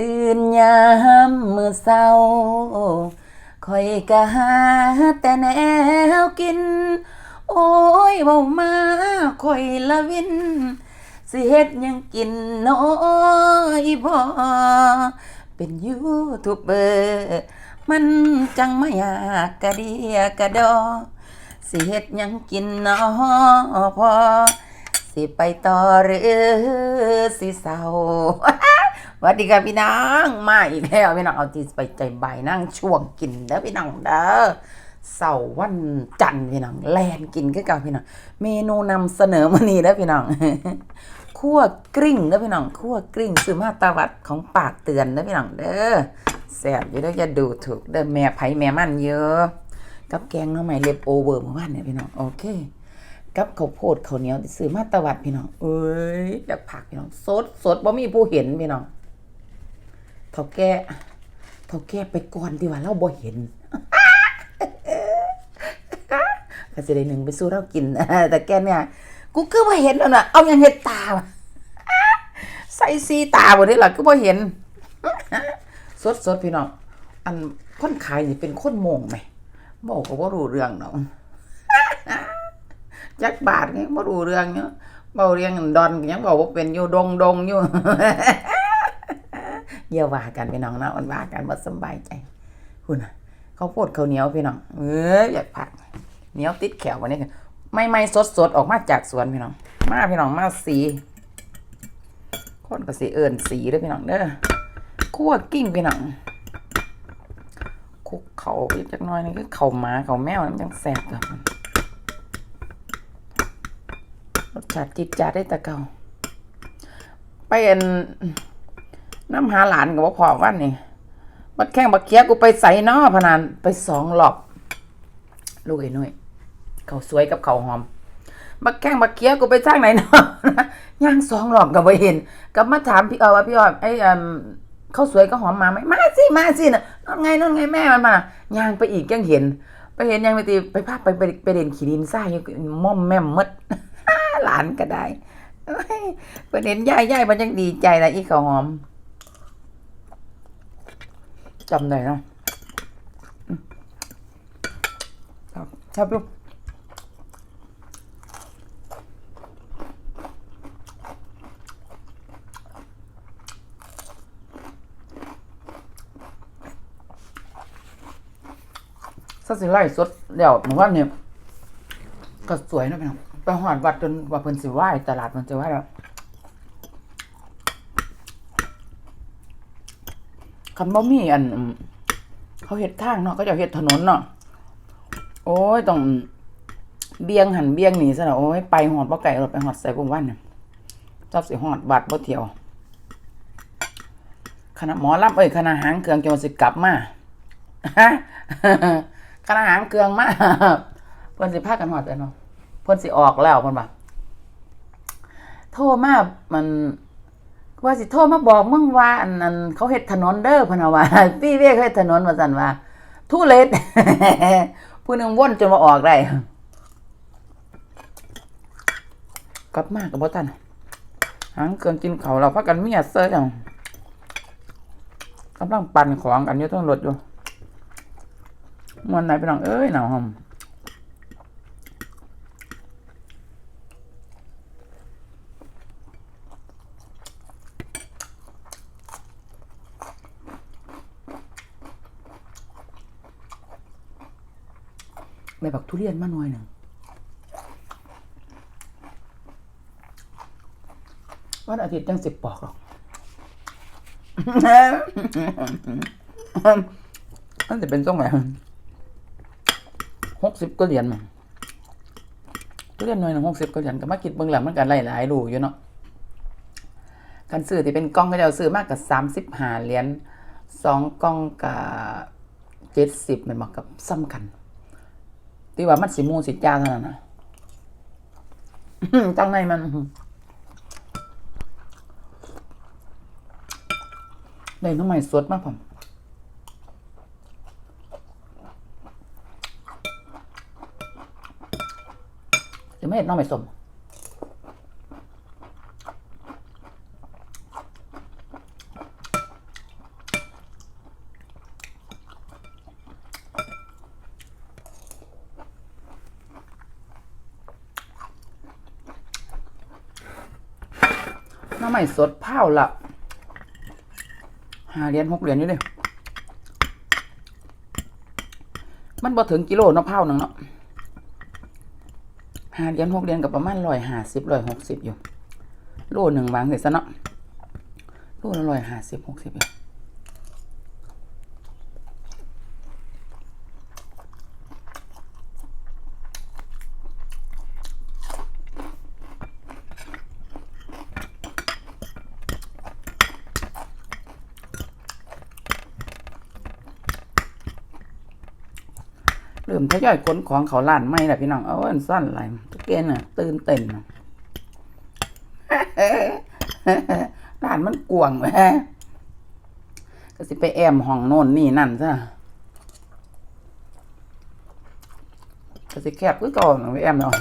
ตื่นยามมือเช้าคอยกะหาแต่แนวกิน โอ้ยเว้ามาคอยละวิน สิเฮ็ดยังกินน้อยพอเป็นยูทูบเบอร์มันจังไม่อยากกระเดียกระดอ สิเฮ็ดยังกินน้อพอ สิไปต่อหรือสิเศร้า วัสดีครับพี่น้องมาอีกแล้วพี่น้องเอาที่ไปใจใบนั่งช่วงกินเด้อพี่น้องเด้อเสาร์วันจันทร์พี่น้องแลนกินก็เก่าพี่น้องเมนูนำเสนอมานี่เด้อพี่น้องคั่วกลิ้งเด้อพี่น้องคั่วกลิ้งซื้อมาตาวัดของปากเตือนเด้อพี่น้องเด้อแซ่บอยู่เด้ออย่าดูถูกเด้อแม่ไผแม่มันเยอะกับแกงน้ำใหม่เล็บโอเวอร์เมื่อวานเนี่ยพี่น้องโอเคกับข้าวโพดข้าวเหนียวที่ซื้อมาตะวัดพี่น้องเอ้ยอยากผักพี่น้องสดสดบ่มีผู้เห็นพี่น้อง เท่าแก่เท่าแก่ไปก่อนดีกว่าเราบ่เห็นก็จะได้หนึ่งไปสู้เรากินแต่แกเนี่ยกูคือบ่เห็นแล้วน่ะเอายังเห็ดตาใส่ซีตาบ่ได้ล่ะก็บ่เห็น สดสดพี่น้องอันคนขายนี่เป็นคนมงไหมบอกก็บ่ารู้เรื่องเนาะจักบาทไงบ่รู้เรื่องเนาะเบาเรียงดอนยังบอกว่าเป็นอยู่ดงดงอยู่ อย่าว่ากันพี่น้องนะมันว่ากันบ่สบายใจคุณน่ะเขาโพดเขาเหนียวพี่น้องเอ้ยอยากผักเหนียวติดแขววันนี้กันไม่ไม่สดสดออกมาจากสวนพี่น้อง มาพี่น้องมาสีคนก็สิเอิ้นสีเด้อพี่น้องเด้อคั่วกิ้งพี่น้องคุกเขาอีกจักน่อยนึงคือเขาหมาเขาแมวมันจังแซ่บครับรสชาติจิตจาดได้แต่เก่าไปเอ็น น้ำหาหลานกับว่าพอวันนี่บัดแข้งบัดเคียกูไปใส่นอพนานไปสองหลอบลูกไอ้นุ้ยเขาสวยกับเขาหอมบักแข้งบักเคียกูไปจ้างไหนนาะย่างสองหลอบกับไปเห็นกับมาถามพี่เออว่าพี่ออมไอ้เขาสวยก็หอมมาไหมมาสิมาสิน่ะนั่นไงนั่นไงแม่มันมาย่างไปอีกยังเห็น ไปเห็นยังไปตีไปพาไปไปไปเด่นขีดินซ่าอยู่ม่อมแม่มมดหลานก็ได้เอ้ยเห็นยายยายมันยังดีใจนะอีเขาหอม จำได้เนาะครับชอบลูกสักสิไล่สดเดี๋ยวหมู่บ้านเนี่ยก็สวยนะพี่น้องไปหอดวัดจนว่าเพิ่นสิไหว้ตลาดมันจะไหว้แล้ว คำบ่มีอัน เขาเฮ็ดทางเนาะเขาจะเฮ็ดถนนเนาะโอ้ยต้องเบียงหันเบียงหนีซะนาะโอ้ยไปหอดบ่ไก่เรถไปหอดใส่บุ้งวันเนี่ยชอบสิหอดวัดบ่เที่ยวคณะหมอลำเอ้ยคณะหางเครื่องจะมาสิกลับมาฮะคณะหางเครื่องมาเพิ่นสิพากันหอดแต่เนาะเพิ่นสิออกแล้วเพิ่นว่โทรมามัน ว่าสิโทรมาบอกมึงว่าอันนั้นเขาเฮ็ดถนนเด้อพนเอาว่าพี่เวกเฮ็ดถนนว่าซั่นว่า ทุเลศผู้นึงว่นจนมาออกได้กลับมากกับบ่ทันหางเกินกินเขาเราพักกันเมียเซอจังกำลังปั่นของกันอยู่เทั้งรถอยู่มวนไหนไปน้องเอ้ยหนาวหอม ใบบักทุเรียนมาหน่อยหนึ่งวันอาทิตย์จังสิบปอกหรอกมันจะเป็นตรงไหนหกสิบก็เหรียญมั้งทุเรียนหน่อยหนึ่งหกสิบก็เหรียญก็มาคิดเบิ่งหลังมันกันหลายๆรูอยู่เนาะกันซื้อที่เป็นกล้องก็จะซื้อมากกับสามสิบห้าเหรียญสองกล้องกับเจ็ดสิบมันบอกกับซ้ำกัน ที่ว่ามันสิมูสิจ้าเท่านั้นนะตั้งในมันได้น้ำใหม่สดมากผมจะไม่เห็นน้องใหม่สม ไม่สดเผาละห้าเหรียญหกเหรียญนี่เลยมันบ่ถึงกิโลเนาะเผาหนึ่งเนาะห้าเหรียญหกเหรียญกับประมาณร้อยห้าสิบร้อยหกสิบอยู่ โลหนึ่งวางเสร็จซะเนาะโลละร้อยห้าสิบหกสิบอยู่ เริ่มทยอยขนของเขาล้านไม่หละพี่น้อง เอาอันสั้นไหลทุกเกนน่ะ ตื่นเต้นร้านมันกวงแหมก็สิไปแอมห้องโน่นนี่นั่นซะก็สิแคบก็ก่อนไปแอมเนาะ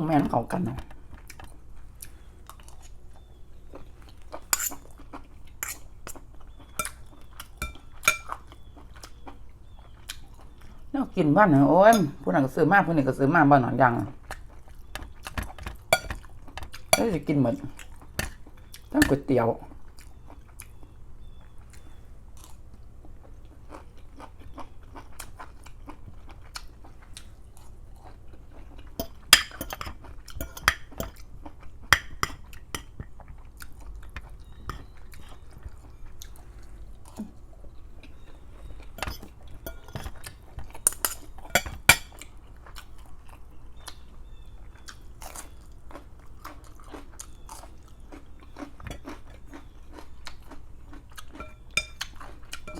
งแม่นเขากันเนาะแล้วกินบ้านเนี่ยโอ้ยผู้นั้นก็ซื้อมากผู้นี้ก็ซื้อมากบ้านหนอนยังแล้วจะกินเหมือนทั้งก๋วยเตี๋ยว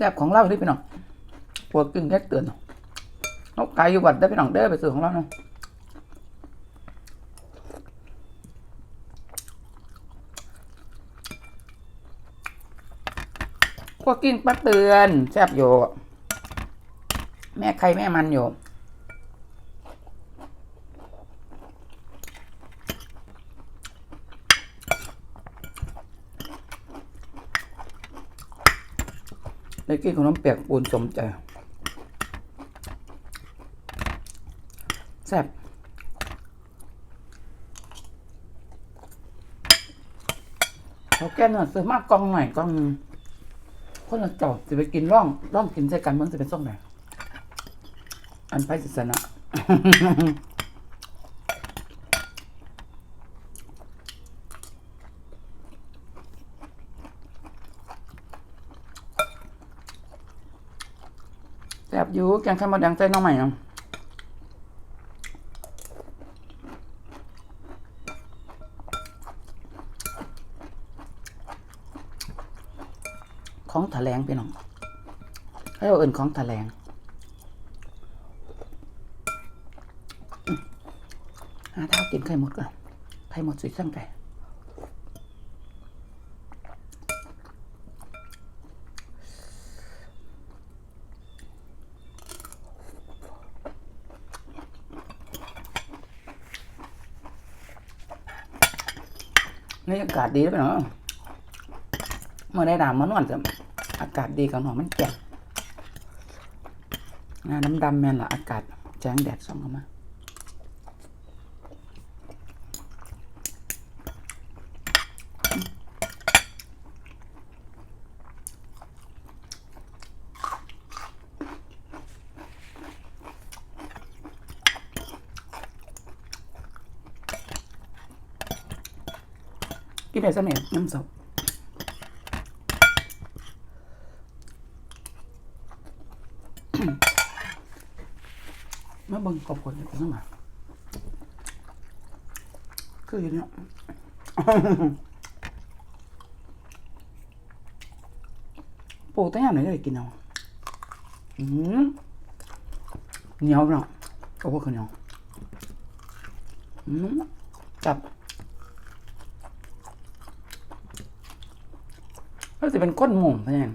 แซ่บของเราที่พี่น้องปวดกินแค่เตือนนกไก่อยู่วัดได้พี่น้องเด้อไปซื้อของเราเนาะพวกกินปลาเตือนแซ่บอยู่ แม่ใครแม่มันอยู่ ได้กินขนมเปียกปูนสมใจแซ่บเขาแก้นื้อซื้อมากกองหน่อยกองคนละจอดจะไปกินร่องร่องกินใส่กันเมืองจะเป็นส่งไหนอันไปศิษนะ อยู่แกงไข่มดแดงใส่หน้องใหม่เนาะของแถลงพี่น้องให้เราเอื่นของแถลงหาเท้ากินไข่หมดก่อนไข่หมดสุดสั่งไก่ นี่อากาศดีแล้วพี่น้อเมื่อได้ดามมันวดจะอากาศดีกับหนอมันแก่งน้ำดำแมนละอากาศแจ้งแดดส่องเข้ามา กินได้สมัยน้ำสดมาเบิ่งกบกดกันมาคืออย่างเนี้ยปลูกตั้งย่างไหนได้กินเอาอืมเหนียวเนาะก็ว่าคือเหนียวอืมจับ ก็จะเป็นก้นมุมเพื่อน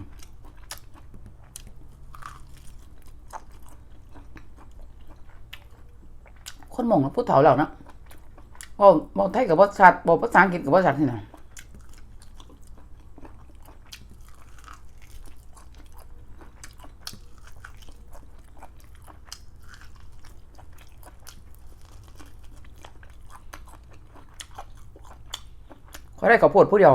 คนหมงพูดเถาเหล่านะบอกบอกไทยกับว่าชัดบอกภาษาอังกฤษกับว่าชัดที่ไหนเขาได้ข้าวโพดผู้เดียว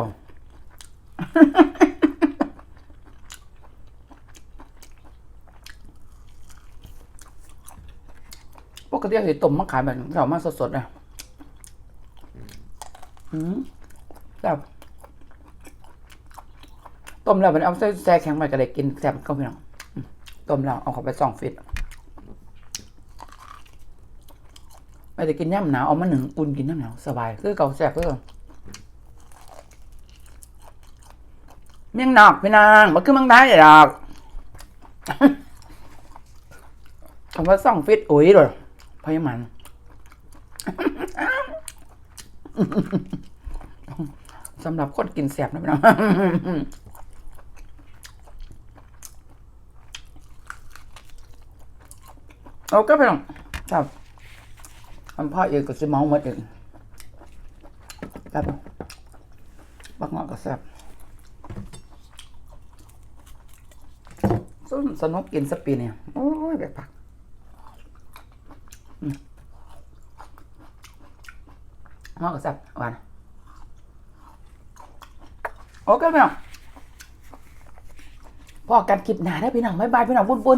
ปกติเห็นต้มมะขามแบบนี้เรามากสดๆนะอืมแบบต้มแล้วมันเอาใส่แช่แข็งไปก็ได้กินแซ่บก็พี่น้องต้มแล้วเอาเข้าไปส่องฟิตไม่ได้กินย่ำหนาวเอามาหนึ่งอุ่นกินย่ำหนาวสบายคือเก่าแซ่บคือเก่าเมี่ยงนอกพี่นางมันคือเมังได้หรอกคำว่าสองฟิตอุ้ยเลย พยามัน สำหรับคนกินแสบนะพี่น้องเอาก็ไปน้องครับคำพ่อเองก็จะเมาหมดเองครับบักงอกก็แซ่บส้นสนุกกินสปีเนี่ย โอ้ยแบบผัก งอกกับสับหวานโอเคพี่น้องพอกันคลิปหนาได้พี่น้องบ๊ายบายพี่น้องบุญบุญ